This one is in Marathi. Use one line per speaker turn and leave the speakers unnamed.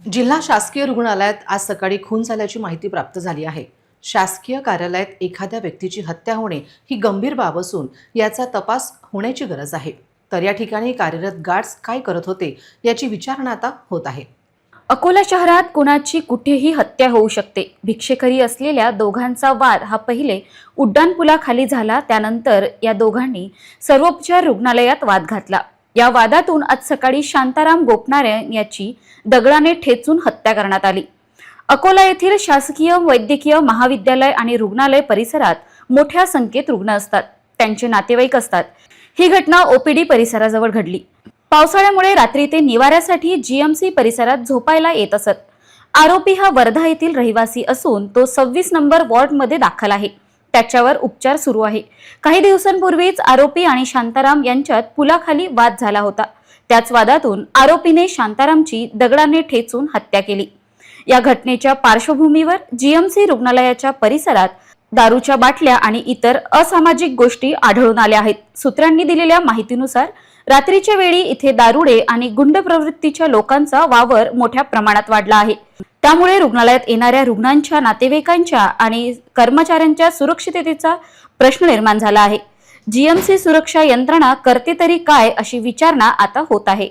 जिल्हा शासकीय रुग्णालयात आज सकाळी खून झाल्याची माहिती प्राप्त झाली आहे. शासकीय कार्यालयात एखाद्या व्यक्तीची हत्या होणे ही गंभीर बाब असून याचा तपास होण्याची गरज आहे. तर या ठिकाणी कार्यरत गार्ड्स काय करत होते याची विचारणा आता होत आहे.
अकोला शहरात कोणाची कुठेही हत्या होऊ शकते. भिक्षेकरी असलेल्या दोघांचा वाद हा पहिले उड्डाणपुलाखाली झाला त्यानंतर या दोघांनी सर्वोपचार रुग्णालयात वाद घातला. या वादातून आज सकाळी शांताराम गोपनारे याची दगडाने ठेचून हत्या करण्यात आली. अकोला येथील शासकीय वैद्यकीय महाविद्यालय आणि रुग्णालय परिसरात मोठ्या संख्येत रुग्ण असतात. त्यांचे नातेवाईक असतात. ही घटना ओपीडी परिसराजवळ घडली. पावसाळ्यामुळे रात्री ते निवाऱ्यासाठी जीएमसी परिसरात झोपायला येत असत. आरोपी हा वर्धा येथील रहिवासी असून तो सव्वीस नंबर वॉर्डमध्ये दाखल आहे. त्याच्यावर उपचार सुरू आहे. काही दिवसांपूर्वीच आरोपी आणि शांताराम यांच्यात पुलाखाली वाद झाला होता. त्याच वादातून आरोपीने शांतारामची दगडाने ठेचून हत्या केली. या घटनेच्या पार्श्वभूमीवर जीएमसी रुग्णालयाच्या परिसरात दारूच्या बाटल्या आणि इतर असामाजिक गोष्टी आढळून आल्या आहेत. सूत्रांनी दिलेल्या माहितीनुसार रात्रीच्या वेळी इथे दारुडे आणि गुंड प्रवृत्तीच्या लोकांचा वावर मोठ्या प्रमाणात वाढला आहे. त्यामुळे रुग्णालयात येणाऱ्या रुग्णांच्या नातेवाईकांच्या आणि कर्मचाऱ्यांच्या सुरक्षिततेचा प्रश्न निर्माण झाला आहे. जीएमसी सुरक्षा यंत्रणा करते तरी काय अशी विचारणा आता होत आहे.